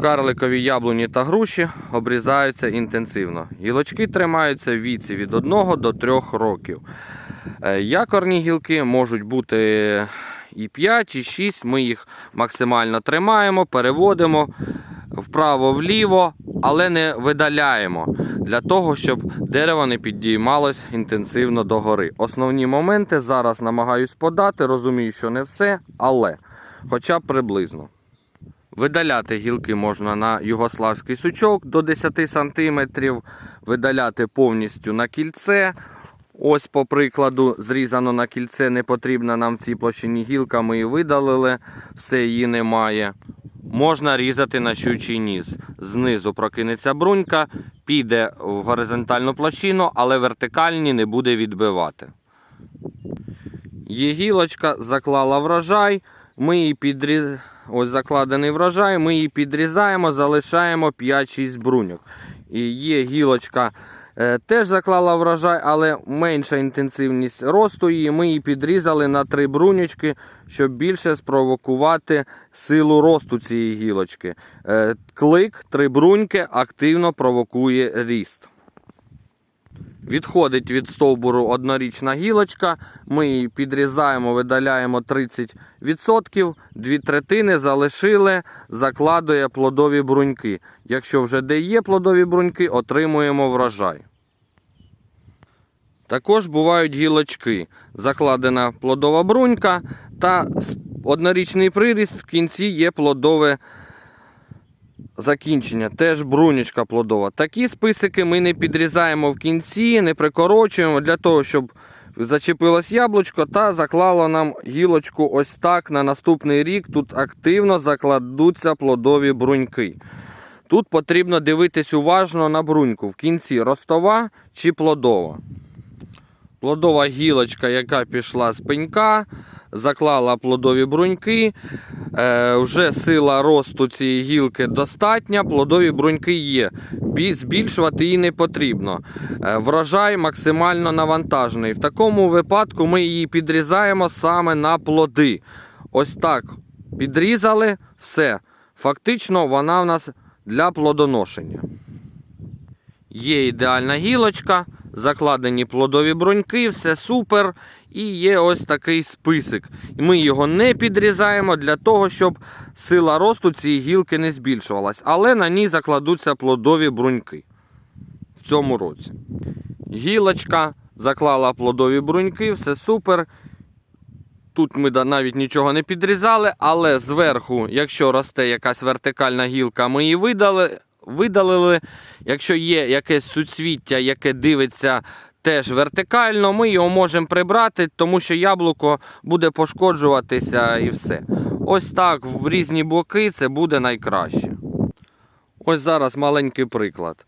Карликові яблуні та груші обрізаються інтенсивно. Гілочки тримаються в віці від 1 до 3 років. Е, Якорні гілки можуть бути і 5, і 6. Ми їх максимально тримаємо, переводимо вправо-вліво, але не видаляємо для того, щоб дерево не підіймалось інтенсивно догори. Основні моменти зараз намагаюсь подати, розумію, що не все, але хоча б приблизно. Видаляти гілки можна на югославський сучок до 10 см, видаляти повністю на кільце. Ось, по прикладу, зрізано на кільце, не потрібна нам в цій площині гілка, ми її видалили, все її немає. Можна різати на щучий ніс. Знизу прокинеться брунька, піде в горизонтальну площину, але вертикальні не буде відбивати. Є гілочка, заклала врожай, ми її підріз... Ось закладений врожай, ми її підрізаємо, залишаємо 5-6 бруньок. І є гілочка, е, теж заклала врожай, але менша інтенсивність росту її. Ми її підрізали на 3 брунючки, щоб більше спровокувати силу росту цієї гілочки. Е, клик, 3 бруньки активно провокує ріст. Відходить від стовбуру однорічна гілочка. Ми її підрізаємо, видаляємо 30%, дві третини залишили, закладує плодові бруньки. Якщо вже де є плодові бруньки, отримуємо врожай. Також бувають гілочки. Закладена плодова брунька та однорічний приріст в кінці є плодове закінчення, теж брунічка плодова. Такі списики ми не підрізаємо в кінці, не прикорочуємо для того, щоб зачепилось яблучко та заклало нам гілочку ось так на наступний рік. Тут активно закладуться плодові бруньки. Тут потрібно дивитись уважно на бруньку. В кінці ростова чи плодова. Плодова гілочка, яка пішла з пенька, заклала плодові бруньки. Е, вже сила росту цієї гілки достатня, плодові бруньки є. Збільшувати її не потрібно. Е, врожай максимально навантажений. В такому випадку ми її підрізаємо саме на плоди. Ось так. Підрізали, все. Фактично вона в нас для плодоношення. Є ідеальна гілочка, закладені плодові бруньки, все супер. І є ось такий список. Ми його не підрізаємо для того, щоб сила росту цієї гілки не збільшувалась. Але на ній закладуться плодові бруньки в цьому році. Гілочка заклала плодові бруньки, все супер. Тут ми навіть нічого не підрізали, але зверху, якщо росте якась вертикальна гілка, ми її видали, видалили. Якщо є якесь суцвіття, яке дивиться теж вертикально, ми його можемо прибрати, тому що яблуко буде пошкоджуватися і все. Ось так в різні боки це буде найкраще. Ось зараз маленький приклад.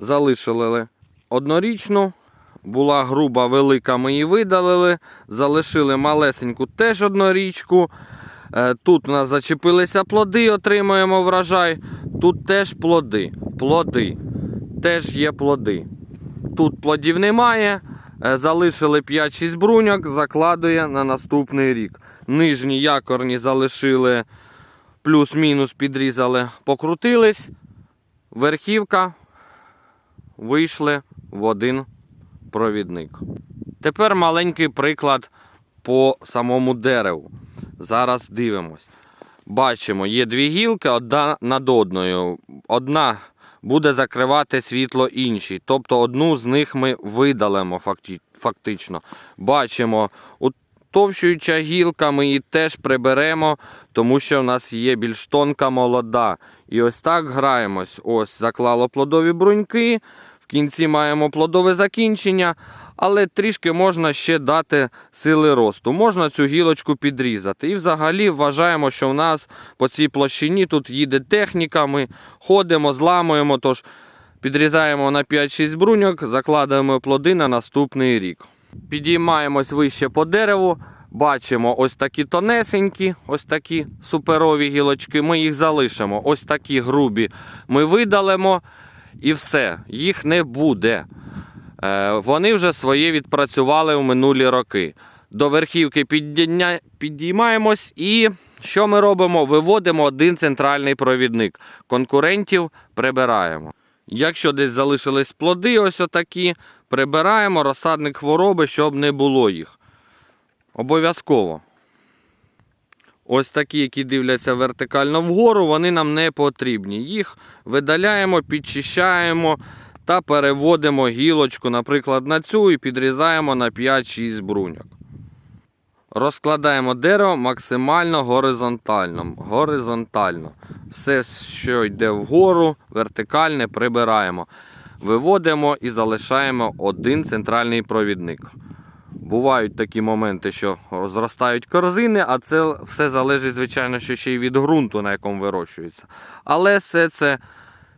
Залишили однорічну, була груба велика, ми її видалили. Залишили малесеньку теж однорічку. Е, Тут у нас зачепилися плоди, отримуємо врожай. Тут теж плоди. Плоди. Теж є плоди. Тут плодів немає. Е, Залишили 5-6 бруньок, закладує на наступний рік. Нижні якорні залишили плюс-мінус підрізали, покрутились. Верхівка вийшли в один провідник. Тепер маленький приклад по самому дереву. Зараз дивимось. Бачимо, є дві гілки одна над одною. Одна буде закривати світло іншій. Тобто одну з них ми видалимо фактично. Бачимо, утовщуюча гілка, ми її теж приберемо, тому що в нас є більш тонка молода. І ось так граємось. Ось заклало плодові бруньки. В кінці маємо плодове закінчення, але трішки можна ще дати сили росту. Можна цю гілочку підрізати. І взагалі вважаємо, що в нас по цій площині тут їде техніка. Ми ходимо, зламуємо, тож підрізаємо на 5-6 бруньок, закладаємо плоди на наступний рік. Підіймаємось вище по дереву. Бачимо ось такі тонесенькі, ось такі суперові гілочки. Ми їх залишимо. Ось такі грубі ми видалимо і все, їх не буде. Е, Вони вже своє відпрацювали в минулі роки. До верхівки піддня- підіймаємось і Що ми робимо? Виводимо один центральний провідник. Конкурентів прибираємо. Якщо десь залишились плоди, ось отакі, прибираємо розсадник хвороби, щоб не було їх. Обов'язково. Ось такі, які дивляться вертикально вгору, вони нам не потрібні. Їх видаляємо, підчищаємо та переводимо гілочку, наприклад, на цю і підрізаємо на 5-6 бруньок. Розкладаємо дерево максимально горизонтально. горизонтально. Все, що йде вгору, вертикальне прибираємо. Виводимо і залишаємо один центральний провідник. Бувають такі моменти, що зростають корзини, а це все залежить, звичайно, що ще й від ґрунту, на якому вирощується. Але все це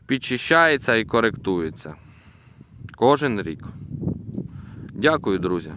підчищається і коректується. Кожен рік. Дякую, друзі.